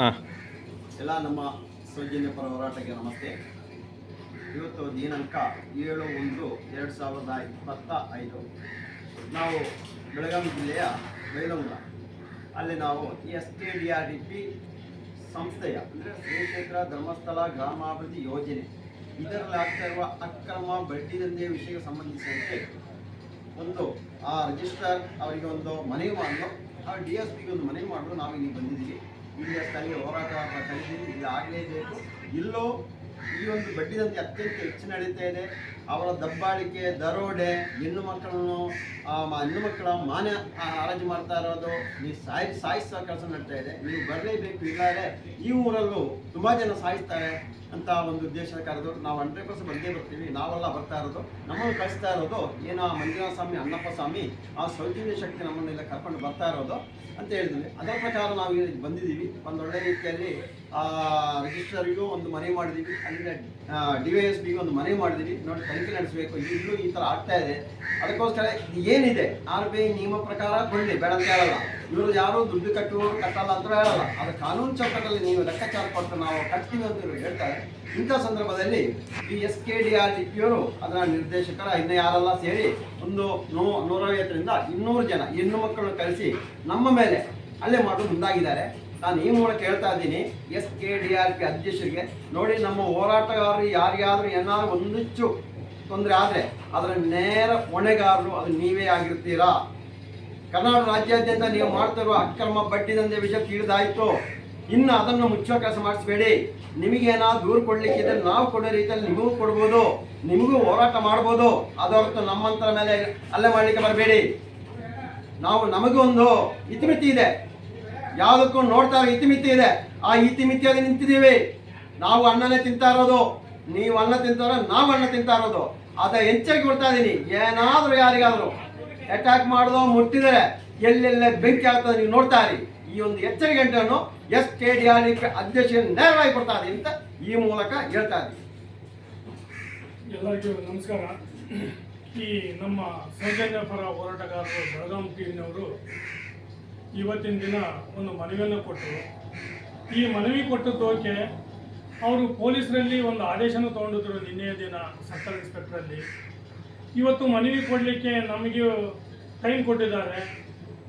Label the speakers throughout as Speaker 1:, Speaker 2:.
Speaker 1: ಎಲ್ಲ ನಮ್ಮ ಸೌಜನ್ಯ ಪರ ಹೋರಾಟಕ್ಕೆ ನಮಸ್ತೆ. ಇವತ್ತು ದಿನಾಂಕ ಏಳು ಒಂದು ಎರಡು ಸಾವಿರದ ಇಪ್ಪತ್ತ ಐದು. ನಾವು ಬೆಳಗಾವಿ ಜಿಲ್ಲೆಯ ಬೈಲಂಗ ಅಲ್ಲಿ ನಾವು S K D R D P ಸಂಸ್ಥೆಯ ಅಂದರೆ ಶ್ರೀ ಕ್ಷೇತ್ರ ಧರ್ಮಸ್ಥಳ ಗ್ರಾಮಾಭಿವೃದ್ಧಿ ಯೋಜನೆ. ಇದರಲ್ಲಿ ಆಗ್ತಾ ಇರುವ ಅಕ್ರಮ ಬಡ್ಡಿ ದಂಧೆ ವಿಷಯಕ್ಕೆ ಸಂಬಂಧಿಸಿದಂತೆ ಒಂದು, ಆ ರಿಜಿಸ್ಟ್ರಾರ್ ಅವರಿಗೆ ಒಂದು ಮನವಿ ಮಾಡಲು, ಆ ಡಿ ಎಸ್ ಪಿಗೆ ಒಂದು ಮನವಿ ಮಾಡಲು ನಾವು ಇಲ್ಲಿ ಬಂದಿದ್ದೀವಿ. ಇಲ್ಲಿ ಸ್ಥಳೀಯ ಹೋರಾಟ ಕರೆದಿದ್ದೀವಿ ಇಲ್ಲಿ ಆಗಲೇಬೇಕು. ಇಲ್ಲೂ ಈ ಒಂದು ಬಡ್ಡಿದಂತೆ ಅತ್ಯಂತ ಹೆಚ್ಚು ನಡೀತಾ ಇದೆ. ಅವರ ದಬ್ಬಾಳಿಕೆ, ದರೋಡೆ, ಹೆಣ್ಣು ಮಕ್ಕಳನ್ನು ಹೆಣ್ಣು ಮಕ್ಕಳ ಮಾನ ಹರಾಜು ಮಾಡ್ತಾ ಇರೋದು, ನೀವು ಸಾಯಿ ಸಾಯಿಸೋ ಕೆಲಸ ನಡೀತಾ ಇದೆ. ನೀವು ಬರಲೇಬೇಕು ಇಲ್ಲಾದ್ರೆ ಈ ಊರಲ್ಲೂ ತುಂಬ ಜನ ಸಾಯಿಸ್ತಾರೆ. ಅಂತ ಒಂದು ಉದ್ದೇಶದ ಕರೆದು ನಾವು ಹಂಡ್ರೆಡ್ ಬಂದೇ ಬರ್ತೀವಿ, ನಾವೆಲ್ಲ ಬರ್ತಾ ಇರೋದು, ನಮ್ಮನ್ನು ಕಳಿಸ್ತಾ ಇರೋದು, ಏನೋ ಆ ಮಂಜುನಾಥ ಸ್ವಾಮಿ, ಅಣ್ಣಪ್ಪ ಸ್ವಾಮಿ, ಆ ಸೌಜನ್ಯ ಶಕ್ತಿ ನಮ್ಮನ್ನೆಲ್ಲ ಕರ್ಕೊಂಡು ಬರ್ತಾ ಇರೋದು ಅಂತ ಹೇಳಿದ್ವಿ. ಅದರ ಪ್ರಕಾರ ನಾವು ಇಲ್ಲಿ ಬಂದಿದ್ದೀವಿ. ಒಂದು ಒಳ್ಳೆ ರೀತಿಯಲ್ಲಿ ರಿಜಿಸ್ಟರ್ಗೂ ಒಂದು ಮನೆ ಮಾಡಿದ್ದೀವಿ. ಅಲ್ಲಿಂದ ಡಿ ವೈ ಎಸ್ ಪಿಗೂ ಒಂದು ಮನೆ ಮಾಡಿದ್ದೀವಿ. ನೋಡಿ, ತನಿಖೆ ನಡೆಸಬೇಕು. ಇಲ್ಲೂ ಈ ಥರ ಆಗ್ತಾ ಇದೆ. ಅದಕ್ಕೋಸ್ಕರ ಏನಿದೆ? ಆರ್ ಬಿ ಐ ನಿಯಮ ಪ್ರಕಾರ ಕೊಡಲಿ ಬೇಡ ಅಂತ ಹೇಳಲ್ಲ. ಇವರು ಯಾರು ದುಡ್ಡು ಕಟ್ಟುವವರು ಕಟ್ಟಲ್ಲ ಅಂತ ಹೇಳಲ್ಲ. ಅದು ಕಾನೂನು ಚೌಕಟ್ಟಲ್ಲಿ ನೀವು ಲೆಕ್ಕಾಚಾರ ಕೊಟ್ಟು ನಾವು ಕಟ್ತೀವಿ ಅಂತ ಇವರು ಹೇಳ್ತಾರೆ. ಇಂಥ ಸಂದರ್ಭದಲ್ಲಿ ಈ S K D R D ಪಿಯವರು ಅದರ ನಿರ್ದೇಶಕರ ಇನ್ನು ಯಾರೆಲ್ಲ ಸೇರಿ ಒಂದು ನೂ ನೂರೈವತ್ತರಿಂದ ಇನ್ನೂರು ಜನ ಹೆಣ್ಣು ಮಕ್ಕಳನ್ನು ಕರೆಸಿ ನಮ್ಮ ಮೇಲೆ ಅಲ್ಲೇ ಮಾಡಲು ಮುಂದಾಗಿದ್ದಾರೆ. ನಾನು ಈ ಮೂಲಕ ಹೇಳ್ತಾ ಇದ್ದೀನಿ S K D R P ಅಧ್ಯಕ್ಷರಿಗೆ ನೋಡಿ, ನಮ್ಮ ಹೋರಾಟಗಾರರು ಯಾರಿಗಾದರೂ ಏನಾದರೂ ಒಂದಿಚ್ಚು ತೊಂದರೆ ಆದರೆ ಅದರ ನೇರ ಹೊಣೆಗಾರರು ಅದು ನೀವೇ ಆಗಿರ್ತೀರಾ? ಕರ್ನಾಟಕ ರಾಜ್ಯಾದ್ಯಂತ ನೀವು ಮಾಡ್ತಿರುವ ಅಕ್ರಮ ಬಡ್ಡಿ ವಿಷಯ ತಿಳಿದಾಯ್ತು. ಇನ್ನು ಅದನ್ನು ಮುಚ್ಚುವ ಕೆಲಸ ಮಾಡಿಸ್ಬೇಡಿ. ನಿಮಗೇನಾದ್ರು ದೂರು ಕೊಡ್ಲಿಕ್ಕಿದ್ರೆ ನಾವು ಕೊಡೋ ರೀತಿಯಲ್ಲಿ ನಿಮಗೂ ಕೊಡ್ಬೋದು, ನಿಮಗೂ ಹೋರಾಟ ಮಾಡ್ಬೋದು. ಅದ ನಮ್ಮಂತರ ಮೇಲೆ ಅಲ್ಲೇ ಮಾಡ್ಲಿಕ್ಕೆ ಬರಬೇಡಿ. ನಾವು ನಮಗೂ ಒಂದು ಇತಿಮಿತಿ ಇದೆ. ಯಾವುದಕ್ಕೂ ನೋಡ್ತಾ ಇರೋ ಇತಿಮಿತಿ ಇದೆ. ಆ ಇತಿಮಿತಿಯಾಗಿ ನಿಂತಿದ್ದೀವಿ. ನಾವು ಅನ್ನನೇ ತಿಂತಾ ಇರೋದು. ನೀವು ಅನ್ನ ತಿಂತಾರೋ ನಾವು ಅನ್ನ ತಿಂತಾ ಇರೋದು. ಅದ ಹೆಚ್ಚಾಗಿ ಕೊಡ್ತಾ ಇದ್ದೀನಿ. ಏನಾದರೂ ಯಾರಿಗಾದರೂ ಅಟ್ಯಾಕ್ ಮಾಡೋದು ಮುಟ್ಟಿದರೆ ಎಲ್ಲೆಲ್ಲ ಬೆಂಕಿ ಆಗ್ತದೆ ನೀವು ನೋಡ್ತಾ ಇರಿ. ಈ ಒಂದು ಎಚ್ಚರಿಕೆ ಗಂಟೆಯನ್ನು ಎಸ್ ಕೆ ಡಿ ಆರ್ ಅಧ್ಯಕ್ಷ ನೇರವಾಗಿ ಇದ್ದೀನಿ ಅಂತ ಈ ಮೂಲಕ ಹೇಳ್ತಾ ಇದ್ದೀನಿ
Speaker 2: ಎಲ್ಲರಿಗೂ ನಮಸ್ಕಾರ. ಈ ನಮ್ಮ ಸೌಜನ್ಯ ಪರ ಹೋರಾಟಗಾರರು ಬೆಳಗಾಂ ಟೀಮ್ನವರು ಇವತ್ತಿನ ದಿನ ಒಂದು ಮನವಿಯನ್ನು ಕೊಟ್ಟರು. ಈ ಮನವಿ ಕೊಟ್ಟದ್ದೋಕೆ ಅವರು ಪೊಲೀಸರಲ್ಲಿ ಒಂದು ಆದೇಶನ ತೊಗೊಂಡಿದ್ರು ನಿನ್ನೆಯ ದಿನ ಸರ್ಕಲ್ ಇನ್ಸ್ಪೆಕ್ಟ್ರಲ್ಲಿ ಇವತ್ತು ಮನವಿ ಕೊಡಲಿಕ್ಕೆ ನಮಗೆ ಟೈಮ್ ಕೊಟ್ಟಿದ್ದಾರೆ.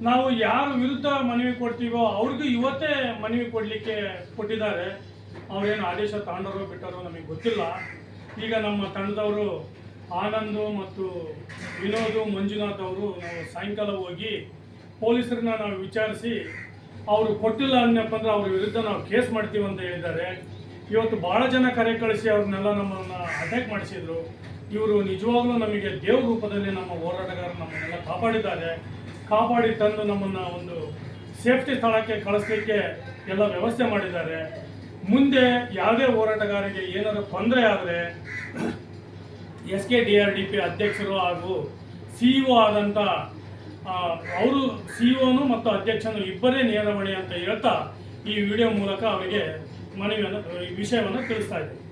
Speaker 2: ನಾವು ಯಾರ ವಿರುದ್ಧ ಮನವಿ ಕೊಡ್ತೀವೋ ಅವ್ರಿಗೂ ಇವತ್ತೇ ಮನವಿ ಕೊಡಲಿಕ್ಕೆ ಕೊಟ್ಟಿದ್ದಾರೆ. ಅವರೇನು ಆದೇಶ ತಗೊಂಡರೋ ಬಿಟ್ಟರೋ ನಮಗೆ ಗೊತ್ತಿಲ್ಲ. ಈಗ ನಮ್ಮ ತಂಡದವರು ಆನಂದು ಮತ್ತು ವಿನೋದ್ ಮಂಜುನಾಥ್ ಅವರು ನಾವು ಸಾಯಂಕಾಲ ಹೋಗಿ ಪೊಲೀಸರನ್ನ ನಾವು ವಿಚಾರಿಸಿ ಅವರು ಕೊಟ್ಟಿಲ್ಲ ಅನ್ನಪ್ಪ ಅಂದ್ರೆ ಅವ್ರ ವಿರುದ್ಧ ನಾವು ಕೇಸ್ ಮಾಡ್ತೀವಿ ಅಂತ ಹೇಳಿದ್ದಾರೆ. ಇವತ್ತು ಭಾಳ ಜನ ಕರೆ ಕಳಿಸಿ ಅವ್ರನ್ನೆಲ್ಲ ನಮ್ಮನ್ನು ಅಟ್ಯಾಕ್ ಮಾಡಿಸಿದ್ರು. ಇವರು ನಿಜವಾಗ್ಲೂ ನಮಗೆ ದೇವ್ರ ರೂಪದಲ್ಲಿ ನಮ್ಮ ಹೋರಾಟಗಾರರು ನಮ್ಮನ್ನೆಲ್ಲ ಕಾಪಾಡಿದ್ದಾರೆ. ಕಾಪಾಡಿ ತಂದು ನಮ್ಮನ್ನು ಒಂದು ಸೇಫ್ಟಿ ಸ್ಥಳಕ್ಕೆ ಕಳಿಸ್ಲಿಕ್ಕೆ ಎಲ್ಲ ವ್ಯವಸ್ಥೆ ಮಾಡಿದ್ದಾರೆ. ಮುಂದೆ ಯಾವುದೇ ಹೋರಾಟಗಾರರಿಗೆ ಏನಾದರೂ ತೊಂದರೆ ಆದರೆ S K D R D P ಅಧ್ಯಕ್ಷರು ಹಾಗೂ ಸಿ ಇ ಆದಂಥ ಅವರು ಸಿ ಒನು ಮತ್ತು ಅಧ್ಯಕ್ಷನು ಇಬ್ಬರೇ ನೇರವಣಿ ಅಂತ ಹೇಳ್ತಾ ಈ ವಿಡಿಯೋ ಮೂಲಕ ಅವರಿಗೆ ಮನವಿಯನ್ನು, ಈ ವಿಷಯವನ್ನು ತಿಳಿಸ್ತಾ ಇದ್ದೀನಿ